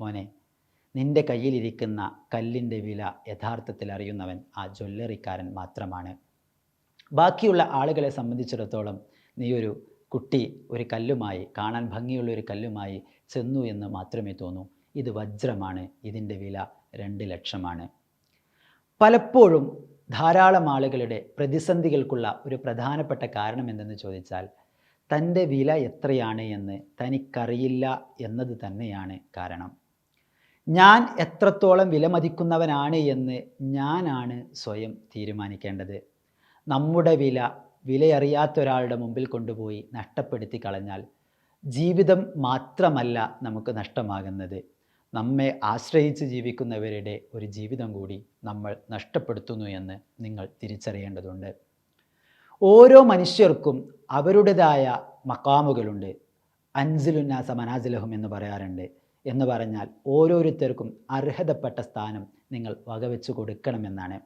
മോനെ നിന്റെ കയ്യിലിരിക്കുന്ന കല്ലിന്റെ വില യഥാർത്ഥത്തിൽ അറിയുന്നവൻ ആ ജ്വല്ലറിക്കാരൻ മാത്രമാണ്. ബാക്കിയുള്ള ആളുകളെ സംബന്ധിച്ചിടത്തോളം നീ ഒരു കുട്ടി ഒരു കല്ലുമായി കാണാൻ ഭംഗിയുള്ള ഒരു കല്ലുമായി ചെന്നു എന്ന് മാത്രമേ തോന്നൂ. ഇത് വജ്രമാണ് ഇതിന്റെ വില രണ്ട് ലക്ഷമാണ്. പലപ്പോഴും ധാരാളം ആളുകളുടെ പ്രതിസന്ധികൾക്കുള്ള ഒരു പ്രധാനപ്പെട്ട കാരണം എന്തെന്ന് ചോദിച്ചാൽ തന്റെ വില എത്രയാണ് എന്ന് തനിക്കറിയില്ല എന്നത് തന്നെയാണ് കാരണം. ഞാൻ എത്രത്തോളം വിലമതിക്കുന്നവനാണ് എന്ന് ഞാനാണ് സ്വയം തീരുമാനിക്കേണ്ടത്. നമ്മുടെ വില വിലയറിയാത്ത ഒരാളുടെ മുമ്പിൽ കൊണ്ടുപോയി നഷ്ടപ്പെടുത്തി കളഞ്ഞാൽ ജീവിതം മാത്രമല്ല നമുക്ക് നഷ്ടമാകുന്നത്. നമ്മെ ആശ്രയിച്ച് ജീവിക്കുന്നവരുടെ ഒരു ജീവിതം കൂടി നമ്മൾ നഷ്ടപ്പെടുത്തുന്നു എന്ന് നിങ്ങൾ തിരിച്ചറിയേണ്ടതുണ്ട്. ഓരോ മനുഷ്യർക്കും അവരുടേതായ മക്കാമുകളുണ്ട് അൻസിലുന്നാസ മനാസിലഹും എന്ന് പറയാറുണ്ട്. എന്ന് പറഞ്ഞാൽ ഓരോരുത്തർക്കും അർഹതപ്പെട്ട സ്ഥാനം നിങ്ങൾ വകവെച്ച് കൊടുക്കണമെന്നാണ്.